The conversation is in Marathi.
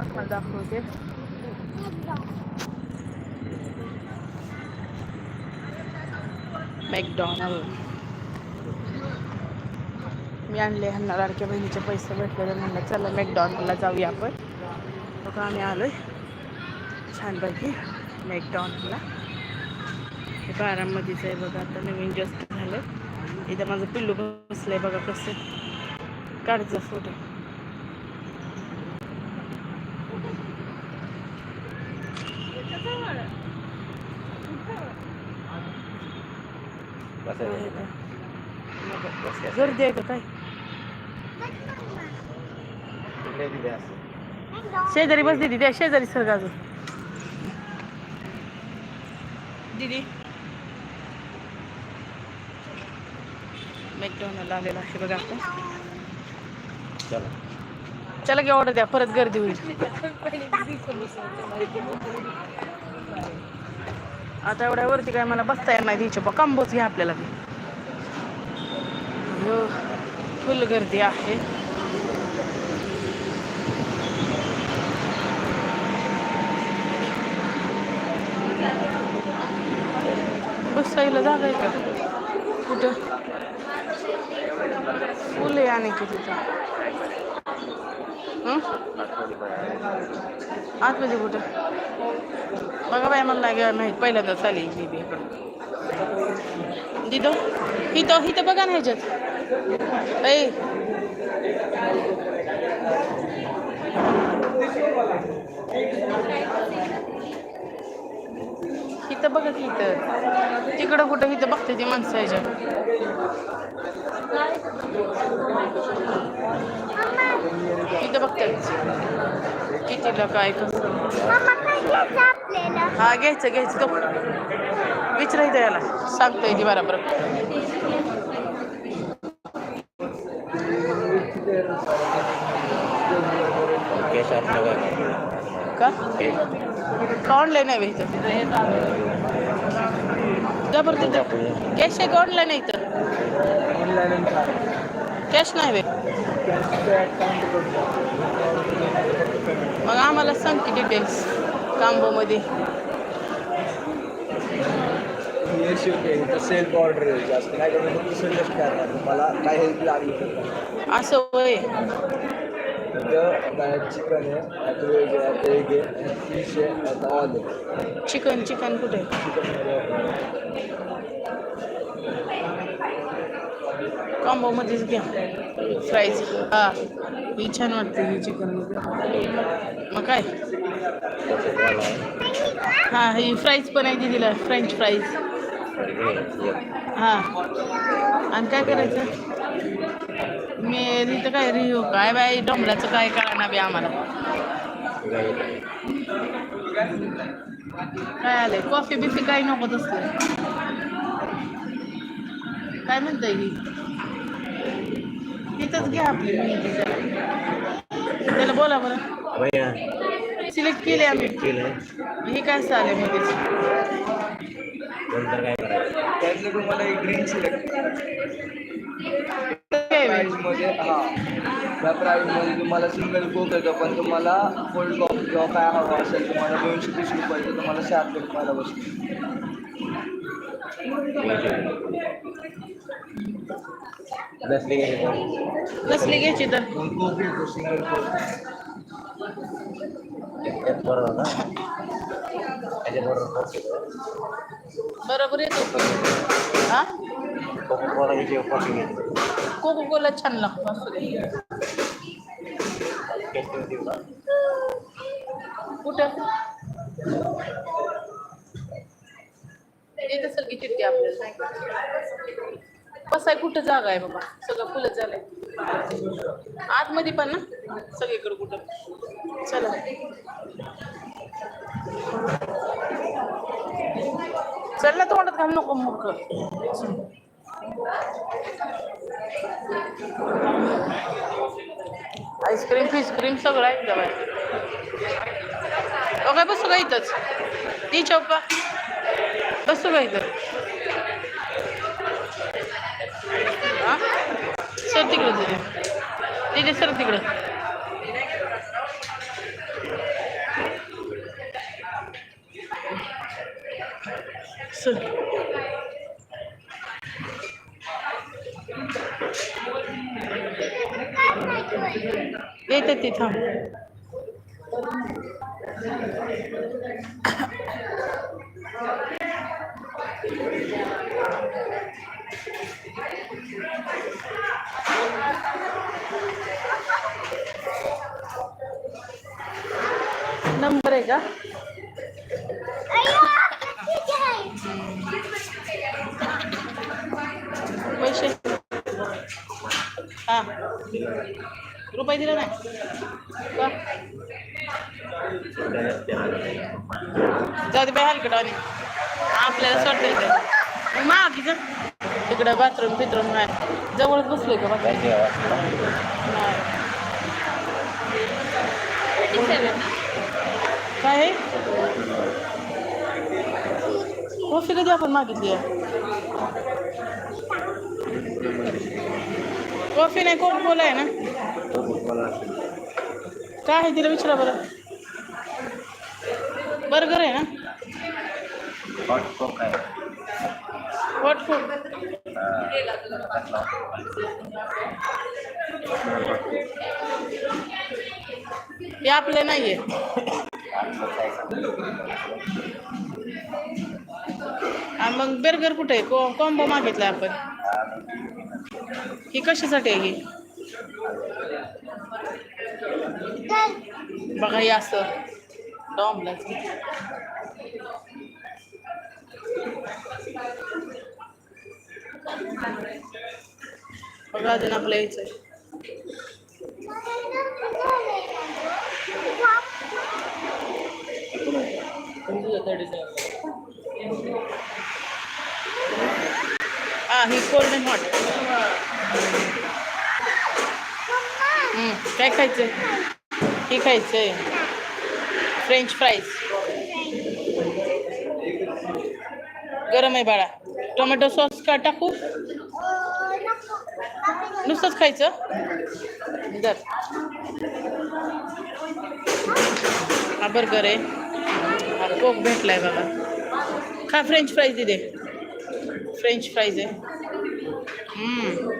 मला दाखवते मॅकडॉनल्ड मी आणले ह्यांना लाडक्या बहिणीचे पैसे भेटलेले म्हणलं चला मॅकडॉनल्डला जाऊया आपण बघा आम्ही आलोय छानपैकी मॅकडॉनल्डला हे बारामतीचं आहे बघा आता नवीन जास्त झालं इथं माझं पिल्लू बसलंय बघा कसं काढचा फोटो गर्दी आहे का काय शेजारी बस दिदी त्या शेजारी सर अजून दिदी मॅकडॉनल्ड आलेला आहे बघा आपण चला की ऑर्डर द्या परत गर्दी होईल. आता एवढ्या वरती काय मला बसता येणार नाही द्यायचे कांबोच घ्या आपल्याला फुल गर्दी आहे. बसायला जागा आहे का? कुठं? फुल आहे आणि किती? आतमध्ये कुठं? बघा बाय मला लागेल माहीत पहिल्यांदाच आली मी इकडं. दिदो इथं इथं बघा ना ह्याच्यात. ऐ इथं बघा की इथं. तिकडं कुठं इथं बघते ती माणसं ह्याच्यात. इथं बघते. कितीला काय कसं हा घ्यायचं घ्यायचं. तो विचारायचं याला सांगतोय ती बरोबर. का? का ऑनलाईन आहे इथं. जबर तिथं कॅश आहे का ऑनलाईन आहे इथं कॅश नाही बे मग आम्हाला सांग की डिटेल्स कांबोमध्ये. सेल्फ ऑर्डर आहे जास्त नाही का मी सजेस्ट करणार तुम्हाला काय हेल्प लागली असं वय. तिथं चिकन आहे आता आता एग आहे फिश आहे ऑल चिकन चिकन कुठे? कॉम्बोमध्येच घ्या. फ्राईज हा. ही छान वाटते ही चिकन मग काय? हा ही फ्राईज पण आहे दिदीला. फ्रेंच फ्राईज हा. आणि काय करायचं? मी इथं काय रिओ हो, काय बाई? डोंबलाचं काय कळा बी आम्हाला. काय आलंय कॉफी बिफी काही नको तसलं. काय म्हणताय ही? तिथंच घ्या आपली. मेहंदी. त्याला बोला बरं. सिलेक्ट केले आम्ही. हे काय चालेल मध्येच त्यातलं तुम्हाला एक ग्रीन सिलेक्ट? प्राईजमध्ये हां. त्या प्राईजमध्ये तुम्हाला सिंगल कोक येतो पण तुम्हाला कोल्ड कॉफी किंवा काय हवं असेल तुम्हाला दोनशे तीस रुपयाचं तुम्हाला शहात्तर रुपयाला बसतो. कसली घ्यायची तर? दोन बरोबर येतो हा? कोको कोला छान लागतो असू दे. कुठं? येत असेल की चिठ्ठी आपल्याला. नाही का? बसाय कुठं जागा आहे बाबा? सगळं फुलं झालंय. आतमध्ये पण ना? सगळीकडे कुठं? चला. चल ना तोंडात घाल नको मग. आईस्क्रीम फिस्क्रीम सगळं आहे जवळ काय बसू का इथंच? ती चौका. बसू का इथं? सर तिकडं ते जे सर तिकडं. सर. येते ती थांब. आहे का पैसे हा। रुपये दिला नाही जाऊ दे बाय हलकट आणि. आपल्याला सोडता येतं जा. तिकडं बाथरूम बिथरूम आहे. जवळच बसलोय का बघा काय आहे कॉफ़ी कधी आपण मागितली आहे कॉफ़ी नाही कोको कोला आहे ना काय आहे तिला विचारा बरं बर्गर आहे ना हॉट फ़ूड हे आपले नाहीये आणि मग बर्गर कुठे आहे? को कॉम्बो मागितला आपण. ही कशासाठी आहे ही? बघा या असं. डॉमलाच बघा अजून आपलं यायचं हा ही कोल्ड हॉट काय खायचंय ही खायचंय. फ्रेंच फ्राईज गरम आहे बाळा. टोमॅटो सॉस का टाकू? नुसतंच खायचं? जर हा बर्गर आहे. कोक भेटलाय बघा. खा फ्रेंच फ्राईज दिदे फ्रेंच फ्राईज आहे. हम्म.